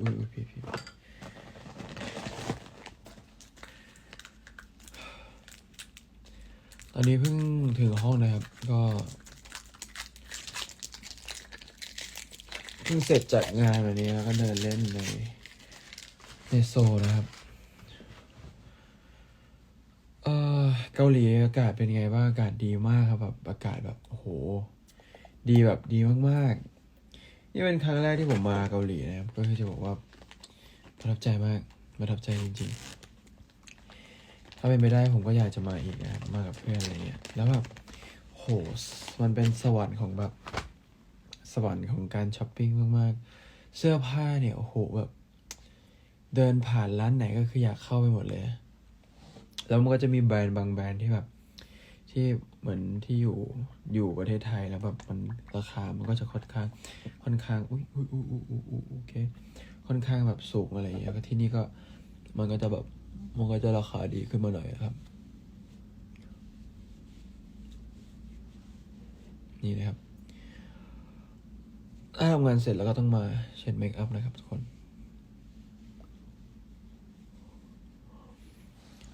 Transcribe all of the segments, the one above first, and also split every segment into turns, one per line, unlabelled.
อุ้ยอุ้ยพี่พี่ตอนนี้เพิ่งถึงห้องนะครับ ก็เพิ่งเสร็จจากงานวันนี้แล้วก็เดินเล่นในในโซนะครับ เออเกาหลีอากาศเป็นไงบ้างอากาศดีมากครับแบบอากาศแบบโอ้โห ดีแบบดีมากๆ นี่เป็นครั้งแรกที่ผมมาเกาหลีนะครับ ก็คือจะบอกว่าประทับใจมากประทับใจจริง ๆ ถ้าเป็นไปได้ผมก็อยากจะมาอีกนะครับมากับเพื่อนอะไรเงี้ยแล้วแบบโหมันเป็นสวรรค์ของแบบสวรรค์ของการช้อปปิ้งมากๆ เสื้อผ้าเนี่ยโอ้โหแบบ เดินผ่านร้านไหนก็คืออยากเข้าไปหมดเลย แล้วมันก็จะมีแบรนด์บางแบรนด์ที่แบบ ที่เหมือนที่อยู่อยู่ประเทศไทยแล้วแบบมันราคา มันก็จะค่อนข้าง ค่อนข้างอุ้ยอุ้ยอุ้ยอุ้ยอุ้ยอุ้ยโอเค ค่อนข้างแบบสูงอะไรอย่างเงี้ยก็ที่นี่ก็มันก็จะแบบมันก็จะราคาดีขึ้นมาหน่อยครับ นี่นะครับถ้าทำงานเสร็จแล้วก็ต้องมาเช็ดเมคอัพนะครับทุกคน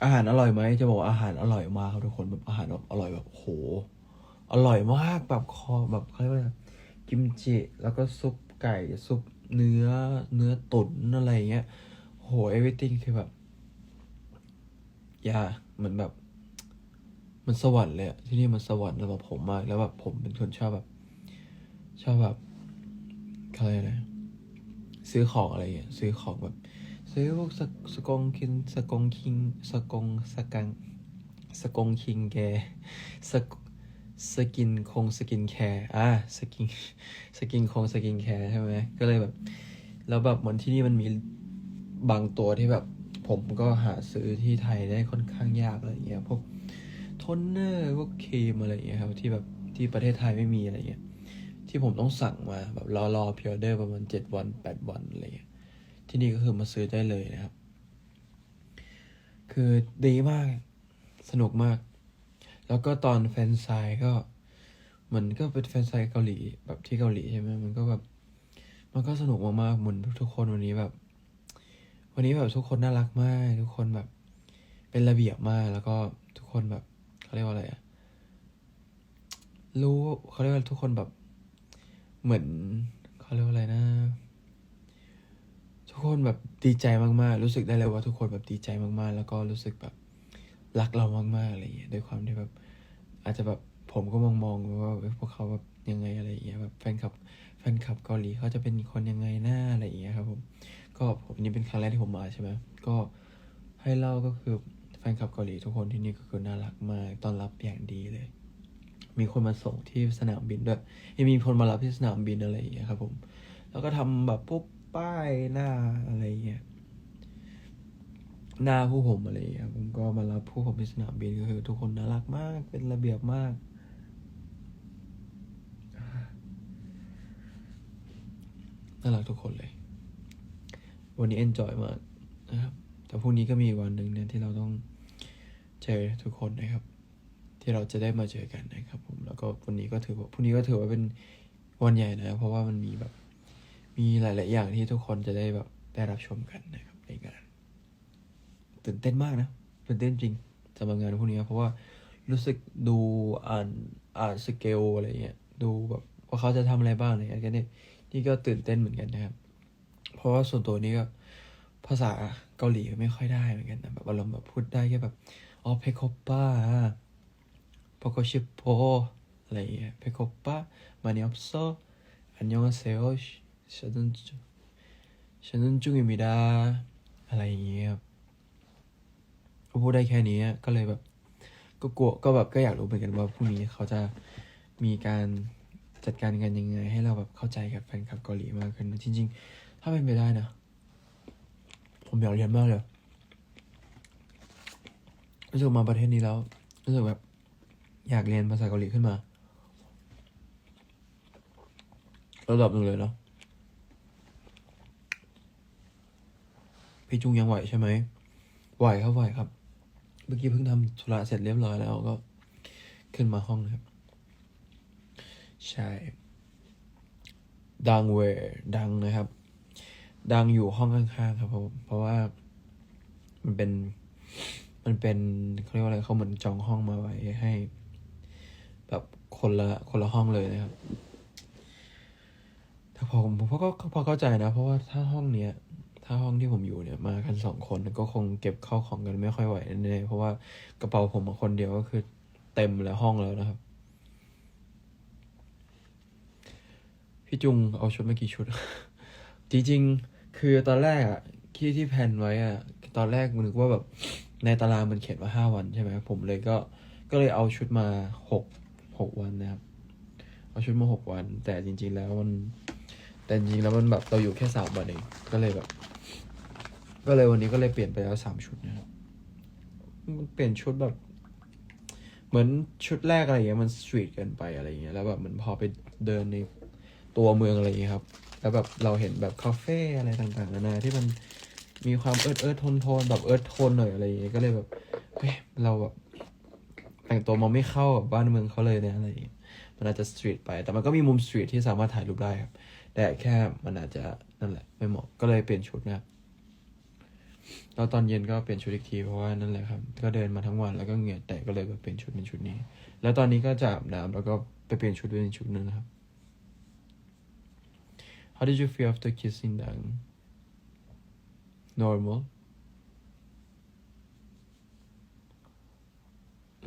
อาหารอร่อยไหมจะบอกว่าอาหารอร่อยมากครับทุกคนแบบอาหารแบบอร่อยแบบโห อร่อยมากแบบคอแบบเขาเรียกว่าอะไรกิมจิแล้วก็ซุปไก่ซุปเนื้อเนื้อตุ๋นอะไรเงี้ยโห everything คือแบบยาเหมือนแบบ มันสวรรค์เลยอะที่นี่มันสวรรค์สำหรับผมมาก แล้วแบบผมเป็นคนชอบแบบ ชอบแบบเขาเรียกอะไรซื้อของอะไรเงี้ยซื้อของแบบ ซื้อพวกสกสกงคินสกงคิงสกงสกังสกงคิงแกสกสกินคงสกินแคร์อะสกินสกินคงสกินแคร์ใช่ไหมก็เลยแบบแล้วแบบเหมือนที่นี่มันมีบางตัวที่แบบผมก็หาซื้อที่ไทยได้ค่อนข้างยากอะไรอย่างเงี้ยพวกทนเนอร์พวกครีมอะไรอย่างเงี้ยครับที่แบบที่ประเทศไทยไม่มีอะไรเงี้ยที่ผมต้องสั่งมาแบบรอรอพิออเดอร์ประมาณเจ็ดวันแปดวันอะไรเงี้ย ที่นี่ก็คือมาซื้อได้เลยนะครับ คือดีมาก สนุกมาก แล้วก็ตอนแฟนไซน์ก็มันก็เป็นแฟนไซเกาหลีแบบที่เกาหลีใช่ไหมมันก็แบบ มันก็สนุกมากๆเหมือนทุกคนวันนี้แบบ วันนี้แบบทุกคนน่ารักมาก ทุกคนแบบ เป็นระเบียบมากแล้วก็ทุกคนแบบเขาเรียกว่าอะไรอะรู้เขาเรียกว่าทุกคนแบบ เหมือนเขาเรียกว่าอะไรนะ ทุกคนแบบดีใจมากๆ รู้สึกได้เลยว่าทุกคนแบบดีใจมากๆ แล้วก็รู้สึกแบบรักเรามากๆอะไรอย่างเงี้ยด้วยความที่แบบอาจจะแบบผมก็มองมองๆว่าพวกเขาแบบยังไงอะไรอย่างเงี้ยแบบแฟนคลับแฟนคลับเกาหลีเขาจะเป็นคนยังไงหน้าอะไรอย่างเงี้ยครับผมก็ผมนี่เป็นครั้งแรกที่ผมมาใช่ไหมก็ให้เล่าก็คือแฟนคลับเกาหลีทุกคนที่นี่ก็คือน่ารักมากต้อนรับอย่างดีเลย มีคนมาส่งที่สนามบินด้วยยังมีคนมารับที่สนามบินอะไรอย่างเงี้ยครับผมแล้วก็ทำแบบพวก ป้ายหน้าอะไรเงี้ยหน้าผู้ผมอะไรเงี้ยผมก็มารับผู้ผมที่สนามบินก็คือทุกคนน่ารักมากเป็นระเบียบมาก น่ารักทุกคนเลย วันนี้เอนจอยมากนะครับแต่พรุ่งนี้ก็มีวันหนึ่งเนี่ยที่เราต้องเจอทุกคนนะครับ ที่เราจะได้มาเจอกันนะครับ ผมแล้วก็วันนี้ก็ถือว่าพรุ่งนี้ก็ถือว่าเป็นวันใหญ่นะเพราะว่ามันมีแบบ มีหลาย ๆ อย่างที่ทุกคนจะได้แบบได้รับชมกันนะครับในงานตื่นเต้นมากนะตื่นเต้นจริงสำหรับงานพวกนี้เพราะว่ารู้สึกดูอ่านอ่านสเกลอะไรเงี้ยดูแบบว่าเขาจะทำอะไรบ้างอะไรเงี้ยก็เนี่ยนี่ก็ตื่นเต้นเหมือนกันนะครับ เพราะว่าส่วนตัวนี้ก็ภาษาเกาหลีไม่ค่อยได้เหมือนกันนะแบบอารมณ์แบบพูดได้แค่แบบอ๋อเพคอปป้าพอโกชิโปอะไรเงี้ยเพคอปป้ามานิออฟโซอันยองอาเซโอ ฉันฉันจุงอิมิดาอะไรอย่างเงี้ยครับก็พูดได้แค่นี้ก็เลยแบบ ก็กลัวก็แบบก็อยากรู้เหมือนกันว่าพรุ่งนี้เขาจะมีการจัดการกันยังไง ให้เราแบบเข้าใจกับแฟนคลับเกาหลีมากขึ้นจริง ๆ ถ้าเป็นไปได้นะผมอยากเรียนมากเลยรู้สึกมาประเทศนี้แล้วรู้สึกแบบอยากเรียนภาษาเกาหลีขึ้นมาระดับหนึ่งเลยเนาะ พี่จุงยังไหวใช่ไหมไหวครับไหวครับ เมื่อกี้เพิ่งทำธุระเสร็จเรียบร้อยแล้วก็ ขึ้นมาห้องนะครับ ใช่ ดังเวรดังนะครับ ดังอยู่ห้องข้างๆครับผมเพราะว่ามันเป็น มันเป็นเขาเรียกว่าอะไรเขาเหมือนจองห้องมาไว้ให้ แบบคนละคนละห้องเลยนะครับแต่พอผมผมก็พอเข้าใจนะ เพราะว่าถ้าห้องเนี้ย ถ้าห้องที่ผมอยู่เนี่ยมากันสองคนก็คงเก็บเข้าของกันไม่ค่อยไหวแน่ๆเพราะว่ากระเป๋าผมมาคนเดียวก็คือเต็มแล้วห้องแล้วนะครับ พี่จุงเอาชุดมากี่ชุด จริงๆ คือตอนแรกอะที่ที่แพนไว้อะตอนแรกนึกว่าแบบในตารางมันเขียนว่าห้าวันใช่ไหมผมเลยก็ก็เลยเอาชุดมาหกหกวันนะครับ เอาชุดมาหกวัน แต่จริง ๆ แล้วมันแต่จริงๆแล้วมันแบบเราอยู่แค่สามวันเองก็เลยแบบ ก็เลยวันนี้ก็เลยเปลี่ยนไปแล้วสามชุดนะครับมันเปลี่ยนชุดแบบ เหมือนชุดแรกอะไรอย่างเงี้ยมันสตรีทเกินไปอะไรอย่างเงี้ยแล้วแบบมันพอไปเดินในตัวเมืองอะไรอย่างเงี้ยครับ แล้วแบบเราเห็นแบบคาเฟ่อะไรต่างๆนานาที่มันมีความเอิร์ธเอิร์ธโทนโทนแบบเอิร์ธโทนหน่อยอะไรอย่างเงี้ยก็เลยแบบเฮ้ยเราแบบแต่งตัวมันไม่เข้าบบ้านเมืองเขาเลยเนี่ยอะไรอย่างเงี้ยมันอาจจะสตรีทไป แต่มันก็มีมุมสตรีทที่สามารถถ่ายรูปได้ครับ แต่แค่มันอาจจะนั่นแหละไม่เหมาะ ก็เลยเปลี่ยนชุดนะครับ แล้วตอนเย็นก็เปลี่ยนชุดอีกทีเพราะว่านั่นแหละครับ ก็เดินมาทั้งวันแล้วก็เหงื่อแตกก็เลยแบบเปลี่ยนชุดเป็นชุดนี้ แล้วตอนนี้ก็จะอาบน้ำแล้วก็ไปเปลี่ยนชุดเป็นชุดนึงนะครับ How did you feel after kissing Dan? Normal.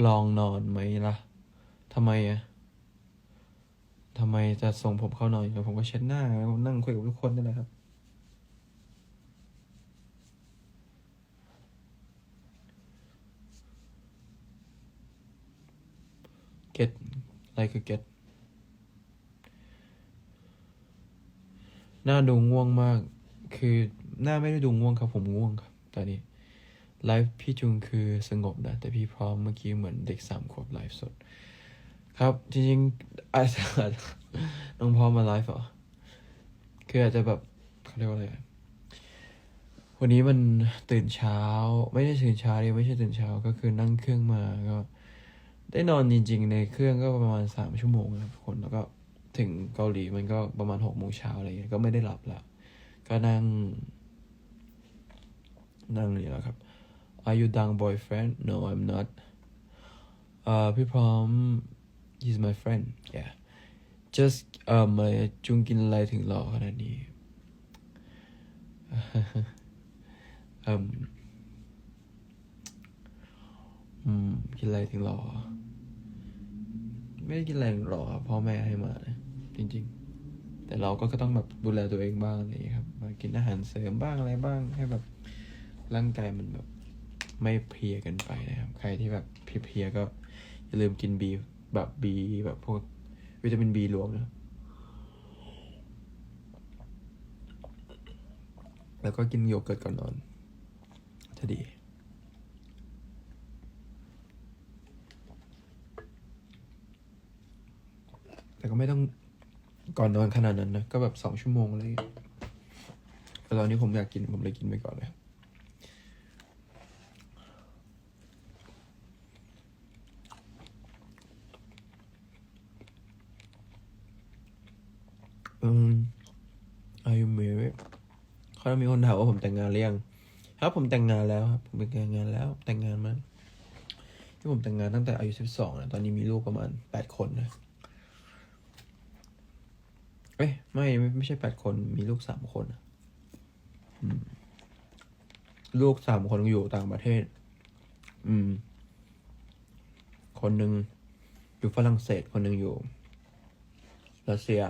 ลองนอนไหมล่ะทำไมอะทำไมจะส่งผมเข้านอนอยู่ผมก็เช็ดหน้าผมนั่งคุยกับทุกคนนี่แหละครับ get like a get หน้าดูง่วงมาก คือหน้าไม่ได้ดูง่วงครับผมง่วงครับ ตอนนี้ไลฟ์พี่จุงคือสงบนะแต่พี่พร้อมเมื่อกี้เหมือนเด็กสามขวบไลฟ์สด ครับ จริงๆอาจจะน้องพร้อมมาไลฟ์เหรอ คืออาจจะแบบเขาเรียกว่าอะไรวันนี้มันตื่นเช้า ไม่ได้ตื่นเช้าเดิไม่ใช่ตื่นเช้าก็คือนั่งเครื่องมาก็ ได้นอนจริงๆในเครื่องก็ประมาณสามชั่วโมงครับทุกคนแล้วก็ถึงเกาหลีมันก็ประมาณหกโมงเช้าอะไรเงี้ยก็ไม่ได้หลับละก็นั่ง นั่งนี่แหละครับ Are you dang boyfriend No I'm not เอ่อพี่พร้อม he's my friend yeah just เอ่อมาจุงกินอะไรถึงหล่อขนาดนี้เอ่มอืมกินอะไรถึงหล่อ ไม่ได้กินแรงหรอกครับพ่อแม่ให้มานะจริง ๆ แต่เราก็ต้องแบบดูแลตัวเองบ้างอะไรอย่างนี้ครับมากินอาหารเสริมบ้างอะไรบ้างให้แบบร่างกายมันแบบไม่เพลียกันไปนะครับ ใครที่แบบเพลียๆก็อย่าลืมกินบีแบบบีแบบพวกวิตามินบีรวมนะแล้วก็กินโยเกิร์ตก่อนนอนจะดี แต่ก็ไม่ต้องก่อนนอนขนาดนั้นนะ ก็แบบสองชั่วโมงอะไรอย่างเงี้ยแต่ตอนนี้ผมอยากกินผมเลยกินไปก่อนเลยอืม Are you married เขาจะมีคนถามว่าผมแต่งงานหรือยังครับผมแต่งงานแล้วครับผมแต่งงานแล้ว แต่งงานมาที่ผมแต่งงานตั้งแต่อายุสิบสองนะตอนนี้มีลูกประมาณแปดคนนะ เอ้ยไม่ไม่ไม่ใช่แปดคนมีลูกสามคนลูกสามคนอยู่ต่างประเทศ อืม คนหนึ่งอยู่ฝรั่งเศส คนหนึ่งอยู่รัสเซีย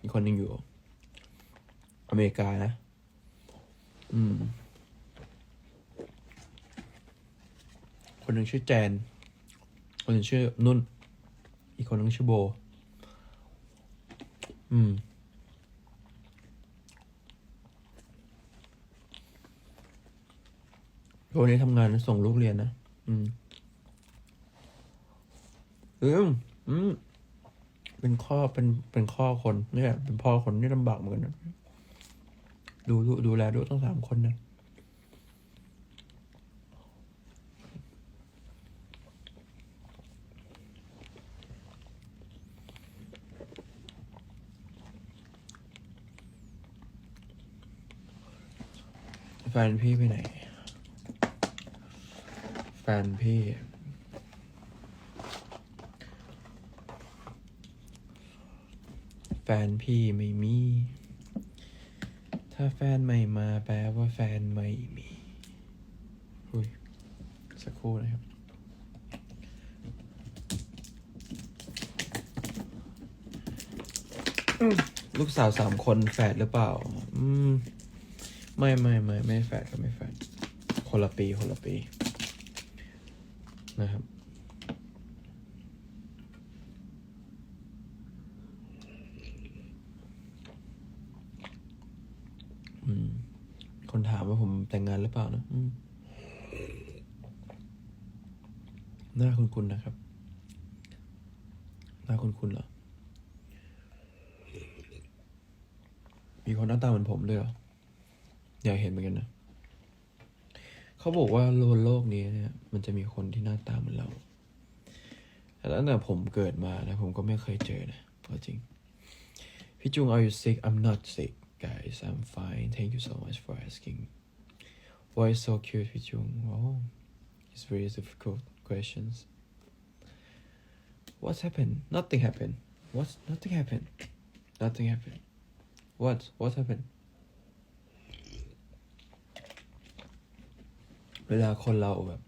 อีกคนหนึ่งอยู่ อเมริกานะ อืม คนหนึ่งชื่อแจน คนหนึ่งชื่อนุ่น อีกคนหนึ่งชื่อโบ อืม วันนี้ทำงานส่งลูกเรียนนะ อืม อืม อืม เป็นข้อเป็นเป็นข้อคนเนี่ยเป็นพ่อคนนี่ลำบากเหมือนกันนะดูดูดูแลดูกต้องสามคนนะ แฟนพี่ไปไหน แฟนพี่ แฟนพี่ไม่มี ถ้าแฟนไม่มาแปลว่าแฟนไม่มีอุ้ยสักครู่นะครับลูกสาวสามคนแฝดหรือเปล่า อืม ไม่ไม่ไม่ไม่แฝดก็ไม่แฝดคนละปีคนละปีนะครับอืมคนถามว่าผมแต่งงานหรือเปล่านะหน้าคุณคุณนะครับ หน้าคุณคุณเหรอ มีคนหน้าตาเหมือนผมด้วยเหรอ อยากเห็นเหมือนกันนะ เขาบอกว่าโลกโลกนี้เนี่ย มันจะมีคนที่หน้าตาเหมือนเรา แต่ตั้งแต่ผมเกิดมานะ ผมก็ไม่เคยเจอนะเอาจริง พี่จุง are you sick I'm not sick guys I'm fine thank you so much for asking why is so cute พี่จุง oh it's very difficult questions what's happened nothing happened what nothing happened nothing happened what what happened เวลาคนเราแบบ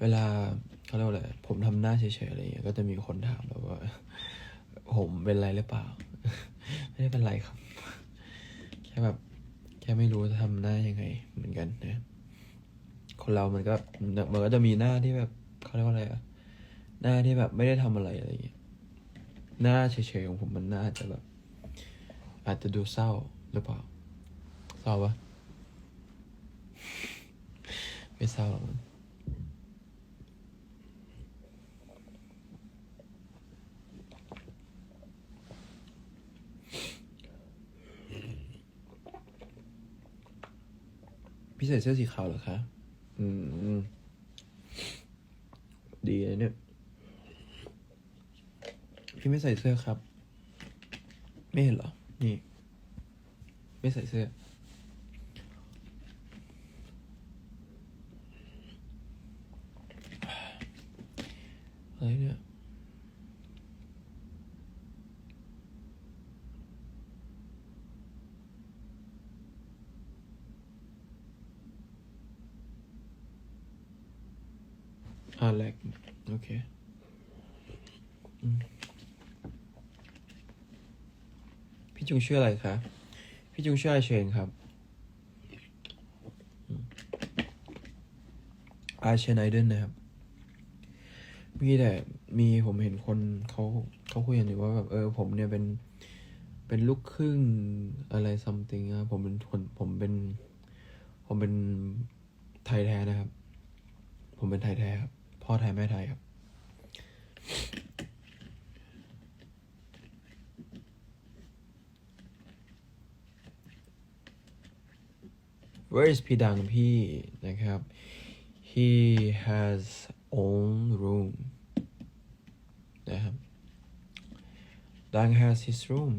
เวลาเขาเรียกว่าอะไรผมทำหน้าเฉยๆอะไรอย่างเงี้ยก็จะมีคนถามแบบว่า ผมเป็นไรหรือเปล่า ไม่ได้เป็นไรครับ แค่แบบ แค่ไม่รู้จะทำหน้ายังไง เหมือนกันนะคนเรามันก็มันก็จะมีหน้าที่แบบเขาเรียกว่าอะไรอะหน้าที่แบบไม่ได้ทำอะไรอะไรอย่างเงี้ยหน้าเฉยๆของผมมันน่าจะแบบ อาจจะดูเศร้าหรือเปล่าเศร้าปะ ไม่เศร้าหรอกมั้งพี่ใส่เสื้อสีขาวเหรอคะ อืม ดีเลยเนี่ย พี่ไม่ใส่เสื้อครับ ไม่เห็นเหรอ นี่ ไม่ใส่เสื้อ อะไรเนี่ย อ่าแลกโอเคอืมพี่ จุงชื่ออะไรคะ พี่จุงชื่ออเชนครับอืมอาเชนไอเดนนะครับ มีแต่มีผมเห็นคนเขาเขาคุยกันอยู่ว่าแบบเออผมเนี่ยเป็นเป็นลูกครึ่งอะไรซัมติงอะผมเป็นคนผมเป็น ผมเป็นไทยแท้นะครับ ผมเป็นไทยแท้ครับ พ่อไทยแม่ไทยครับ Where is พี่ดังพี่นะครับ he has own room นะครับ ดัง has his room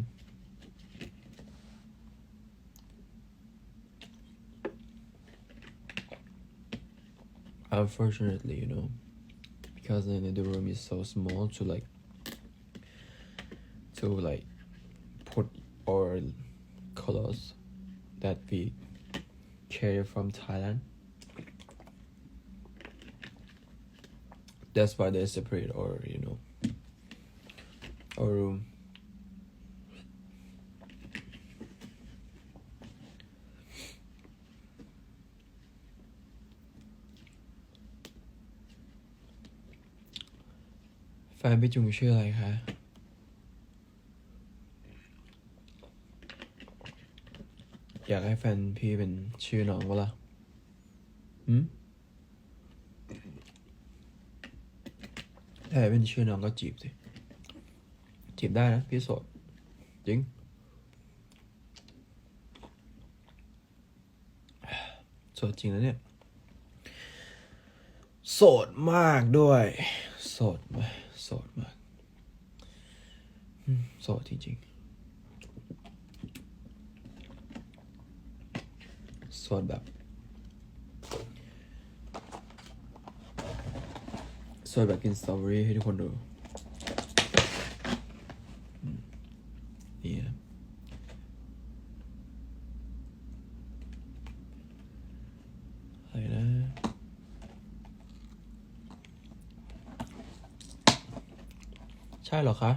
unfortunately you know because the the room is so small to like to like put our colors that we carry from Thailand that's why they separate our you know our roomแฟนพี่จุงชื่ออะไรคะ อยากให้แฟนพี่เป็นชื่อน้องวะล่ะหืมถ้าเป็นชื่อน้องก็จีบสิ จีบได้นะ พี่โสด จริง โสดจริงแล้วเนี่ย โสดมากด้วย โสดมาก โสดมาก โสดจริงๆ สวดแบบ สวดแบบกินสตรอเบอรี่ให้ทุกคนดู นี่นะอะไรนะใช่หรอคะ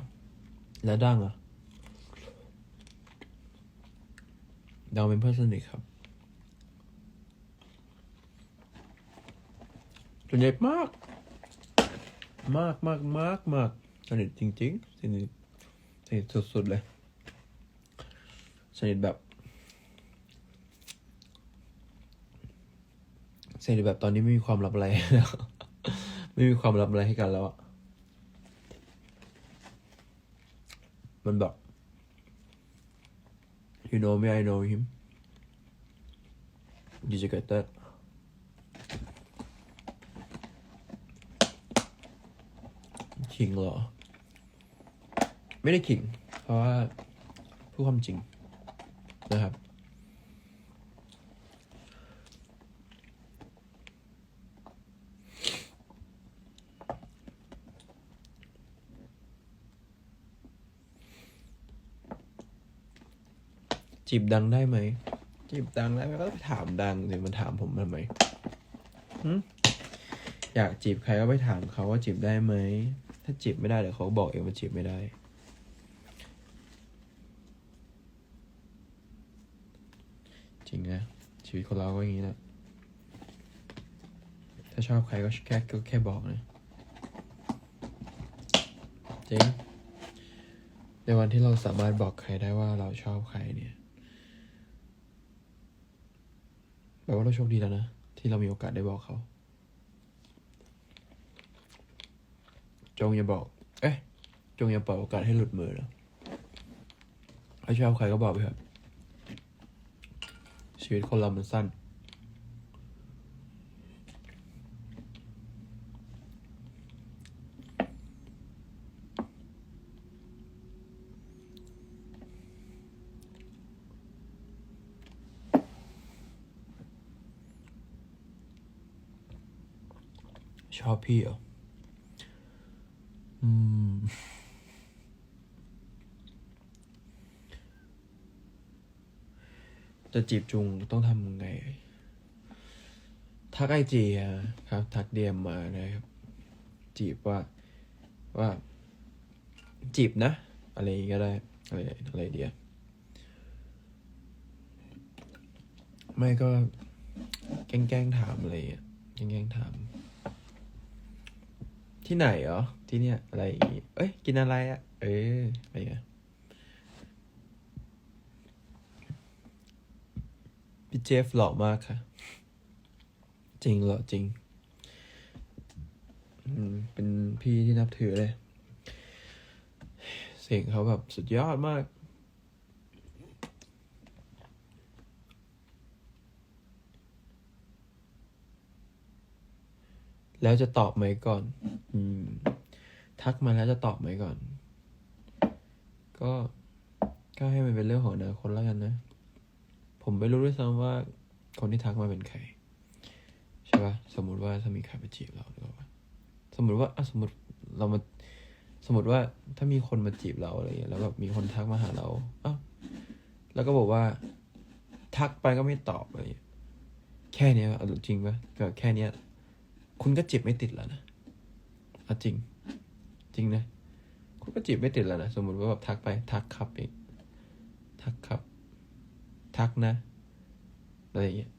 แล้วดังอะดังเป็นเพื่อนสนิทครับ สนิทมาก มากมากมากมากสนิทจริงๆสนิทสนิทสุดๆเลยสนิทแบบสนิทแบบตอนนี้ไม่มีความลับอะไรแล้วไม่มีความลับอะไรให้กันแล้วอะมันแบบ you know me I know him did you get that ขิงเหรอ ไม่ได้ขิง เพราะว่าพูดความจริงนะครับ จีบดังได้ไหม จีบดังได้ไหมก็ไปถามดังสิมันถามผมทำไมอยากจีบใครก็ไปถามเขาว่าจีบได้ไหม ถ้าจีบไม่ได้เดี๋ยวเขาบอกเองว่าจีบไม่ได้ จริงนะชีวิตคนเราก็อย่างนี้แหละถ้าชอบใครก็แค่ก็แค่บอกนะจริงในวันที่เราสามารถบอกใครได้ว่าเราชอบใครเนี่ยแปลว่าเราโชคดีแล้วนะ ที่เรามีโอกาสได้บอกเขา จงอย่าบอก เอ๊ะ จงอย่าปล่อยโอกาสให้หลุดมือนะถ้าชอบใครก็บอกไปเถอะชีวิตคนเรามันสั้น ชอบพี่เหรอม จะจีบจุงต้องทำยังไง ทักไอจีครับ ทักเดียมมานะครับ จีบว่าว่า จีบนะ อะไรก็ได้ อะไรอะไรเดียไม่ก็แกล้งถามอะไรอะแกล้งถาม ที่ไหนเหรอ ที่เนี่ยอะไรอีกเอ้ย กินอะไรอะ่ะ เอออะไรเงี้ย พี่เจฟหล่อมากค่ะ จริงเหรอจริง อืม เป็นพี่ที่นับถือเลย เสียงเขาแบบสุดยอดมาก แล้วจะตอบไหมก่อน อืม ทักมาแล้วจะตอบไหมก่อน ก็ ก็ให้มันเป็นเรื่องของอนาคตแล้วกันนะ ผมไม่รู้ด้วยซ้ำว่าคนที่ทักมาเป็นใครใช่ปะสมมุติว่าถ้ามีใครมาจีบเราหรือว่าสมมุติว่าสมมติเรามาสมมติว่าถ้ามีคนมาจีบเราอะไรอย่างเงี้ยแล้วแบบมีคนทักมาหาเราอ้าวแล้วก็บอกว่า ทักไปก็ไม่ตอบอะไรอย่างเงี้ยแค่เนี้ยเอาจริงปะแบบแค่เนี้ย คุณก็จีบไม่ติดแล้วนะเอาจริง จริงนะ คุณก็จีบไม่ติดแล้วนะสมมติว่าแบบทักไป ทักครับอีกทักครับ ทักนะ อะไรอย่างเงี้ย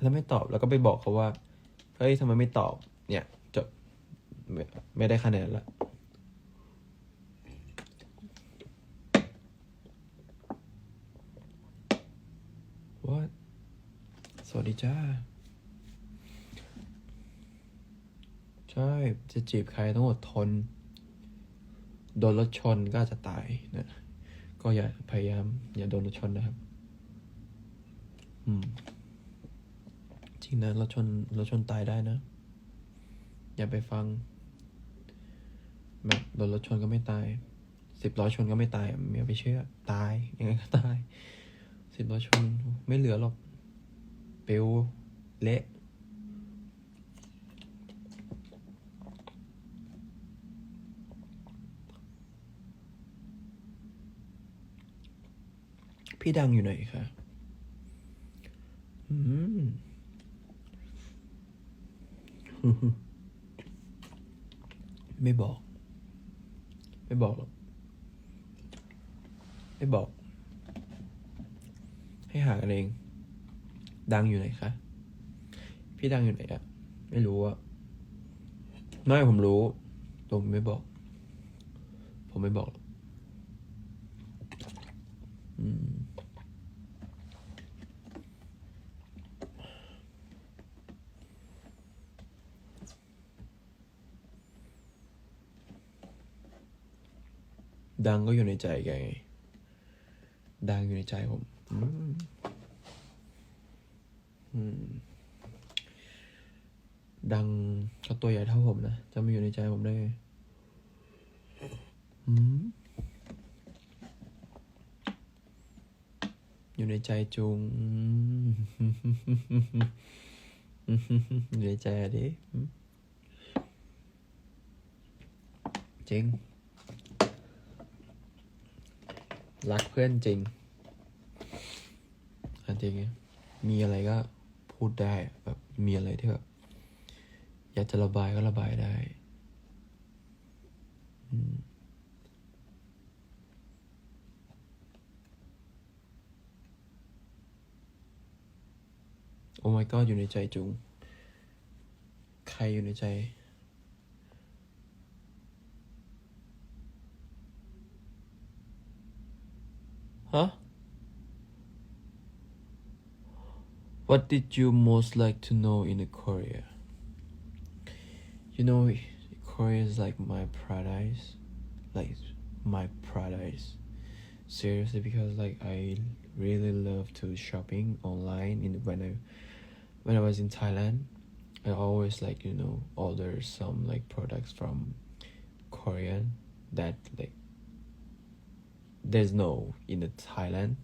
แล้วไม่ตอบ แล้วก็ไปบอกเขาว่า เฮ้ยทำไมไม่ตอบ เนี่ยจบไม่ไม่ได้คะแนนละ What สวัสดีจ้า ใช่ จะจีบใครต้องอดทน โดนรถชนก็จะตายนะ ก็อย่าพยายาม อย่าโดนรถชนนะครับ อืม จริงนะเราชนเราชนตายได้นะ อย่าไปฟัง แบบโดนรถชนก็ไม่ตาย สิบร้อยชนก็ไม่ตายไม่ไปเชื่อ ตาย ยังไงก็ตาย สิบร้อยชนไม่เหลือหรอก เปลวเละพี่ดังอยู่ไหนคะ อืมไม่บอก ไม่บอกหรอก ไม่บอก ให้หากันเอง ดังอยู่ไหนคะ พี่ดังอยู่ไหนอะไม่รู้อะไม่ผมรู้ผมไม่บอก ผมไม่บอกหรอกอืม ดังก็อยู่ในใจแกไง ดังอยู่ในใจผมอืมอืมดังก็ตัวใหญ่เท่าผมนะ จะมาอยู่ในใจผมได้ไงอืมอยู่ในใจจุง อยู่ในใจดิจริง รักเพื่อนจริงอันจริงๆมีอะไรก็พูดได้แบบมีอะไรที่แบบอยากจะระบายก็ระบายได้โอ้ my god อยู่ในใจจุง ใครอยู่ในใจ Huh? What did you most like to know in Korea? You know, Korea is like my paradise. Like, my paradise. Seriously, because like I really love to shopping online in when I when I was in Thailand. I always like you know order some like products from Korean that like there's no in the Thailand,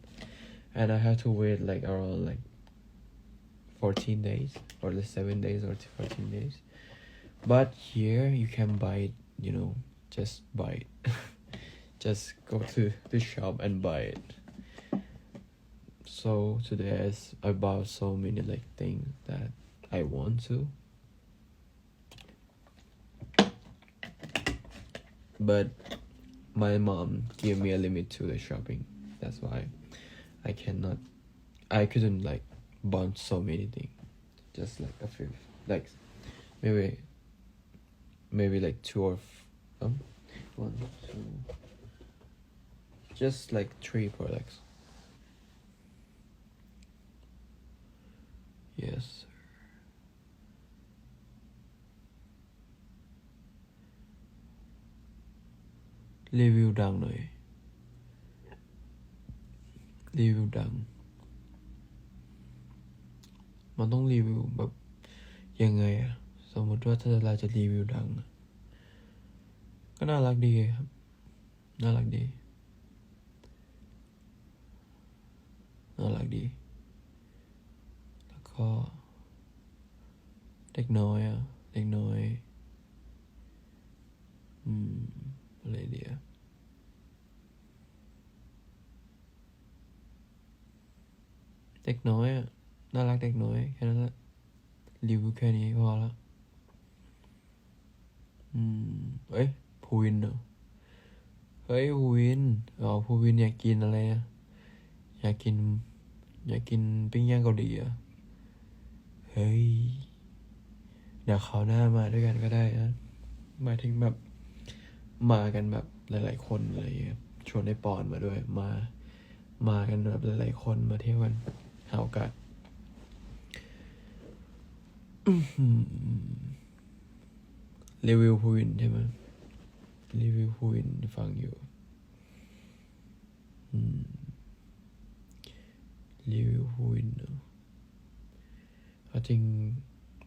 and I had to wait like around like 14 days or the seven days or 14 days. But here you can buy it, you know, just buy it. just go to the shop and buy it. So today I bought so many like things that I want to. But my mom gave me a limit to the shopping. That's why I cannot I couldn't like buy so many things. Just like a few like maybe maybe like two or um one two just like three products. Yes. รีวิวดังหน่อย รีวิวดัง มันต้องรีวิวแบบยังไงอะสมมติว่าถ้าเราจะรีวิวดัง ก็น่ารักดีครับ น่ารักดี น่ารักดี แล้วก็ เด็กน้อยอะเด็กน้อย อืม อะไรเดียเด็กน้อยอะน่ารักเด็กน้อยแค่นั้นแหละรีวิวแค่นี้พอละอืม เอ้ยภูวินเหรอเฮ้ยภูวินอ๋อภูวินอยากกินอะไรอะอยากกิน อยากกินปิ้งย่างเกาหลีอะเฮ้ยเดี๋ยวเขาหน้ามาด้วยกันก็ได้นะหมายถึงแบบ มากันแบบหลาย ๆ คนอะไรเงี้ยชวนไอ้ปอนมาด้วย มา มากันแบบหลาย ๆ คนมาเที่ยวกันหาโอกาสอื้อหือรีวิวพูวินใช่ไหมรีวิวพูวินฟังอยู่รีวิวพูวินเนอะเอาจริง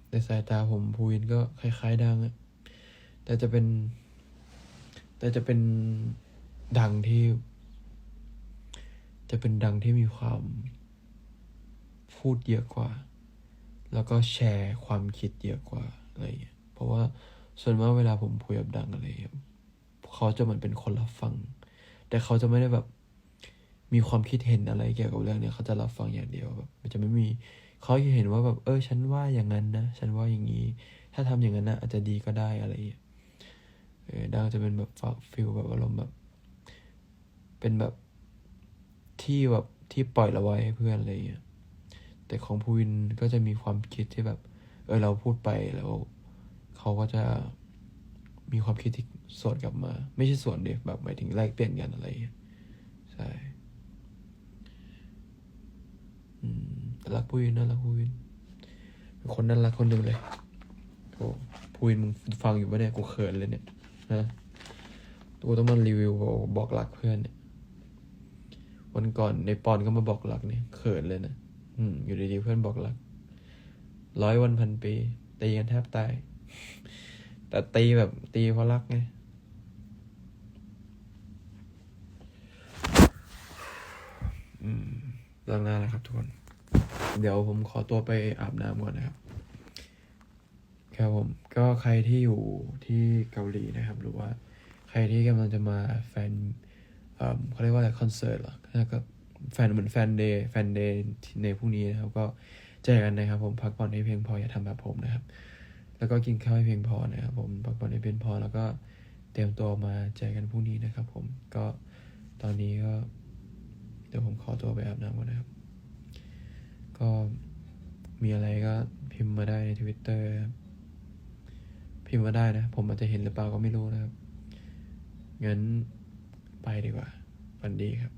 ในสายตาผมพูวินก็คล้าย ๆ ดังอะแต่จะเป็น แต่จะเป็นดังที่ จะเป็นดังที่มีความพูดเยอะกว่า แล้วก็แชร์ความคิดเยอะกว่าอะไรอย่างเงี้ย เพราะว่าส่วนมากเวลาผมคุยกับดังอะไรเงี้ยเขาจะเหมือนเป็นคนรับฟัง แต่เขาจะไม่ได้แบบมีความคิดเห็นอะไรเกี่ยวกับเรื่องเนี้ยเขาจะรับฟังอย่างเดียวแบบมันจะไม่มีเขาจะเห็นว่าแบบเออ ฉันว่าอย่างนั้นนะ ฉันว่าอย่างนี้ ถ้าทำอย่างนั้นนะอาจจะดีก็ได้อะไรอย่างเงี้ย เออดังจะเป็นแบบฟิลแบบอารมณ์แบบ เป็นแบบที่แบบที่ปล่อยเราไว้ให้เพื่อนอะไรอย่างเงี้ย แต่ของภูวินก็จะมีความคิดที่แบบ เออเราพูดไปแล้วเขาก็จะมีความคิดที่สวนกลับมา ไม่ใช่สวนเดียแบบหมายถึงแลกเปลี่ยนกันอะไรอย่างเงี้ยใช่อืมแต่รักภูวินนะรักภูวินเป็นคนน่ารักคนหนึ่งเลยโอ้ภูวินมึงฟังอยู่ปะเนี่ยกูเขินเลยเนี่ย นะกูต้องมารีวิวบอกบอกรักเพื่อนเนี่ยวันก่อนในปอนก็มาบอกรักเนี่ยเขินเลยนะอืมอยู่ดีๆเพื่อนบอกรักร้อยวันพันปีตีกันแทบตาย แต่ตีแบบตีเพราะรักไงอืมเรื่องหน้าแล้วครับทุกคน เดี๋ยวผมขอตัวไปอาบน้ำก่อนนะครับ ครับผมก็ใครที่อยู่ที่เกาหลีนะครับ หรือว่าใครที่กำลังจะมาแฟนเขาเรียกว่าอะไรคอนเสิร์ตหรอแล้วก็แฟนเหมือนแฟนเดย์แฟนเดย์ในพรุ่งนี้นะครับ ก็เจอกันนะครับ ผมพักผ่อนให้เพียงพออย่าทำแบบผมนะครับ แล้วก็กินข้าวให้เพียงพอนะครับ ผมพักผ่อนให้เพียงพอแล้วก็เตรียมตัวมาเจอกันพรุ่งนี้นะครับ ผมก็ตอนนี้ก็เดี๋ยวผมขอตัวไปอาบน้ำก่อนนะครับ ก็มีอะไรก็พิมพ์มาได้ในทวิตเตอร์ครับ พิมพ์มาได้นะ ผมอาจจะเห็นหรือเปล่าก็ไม่รู้นะครับ งั้นไปดีกว่าฝันดีครับ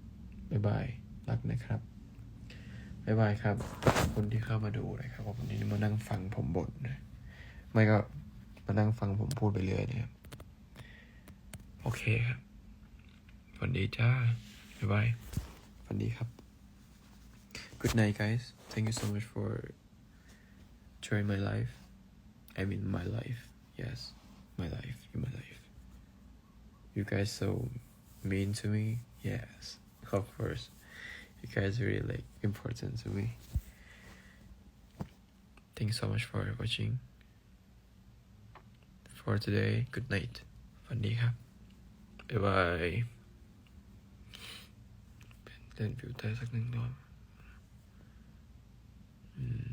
บ๊ายบาย รักนะครับ บ๊ายบายครับ ขอบคุณที่เข้ามาดูนะครับวันนี้มานั่งฟังผมบ่นนะ ไม่ก็มานั่งฟังผมพูดไปเรื่อยนะครับ โอเคครับฝันดีจ้า บ๊ายบายฝันดีครับ Good night guys thank you so much for joining my life I mean my life yes my life in my life you guys so mean to me yes of course you guys really like important to me thanks so much for watching for today good night ฝันดีครับ บ๊ายบายเป็นเล่นฟิลเตอร์สักหนึ่งรอบอืม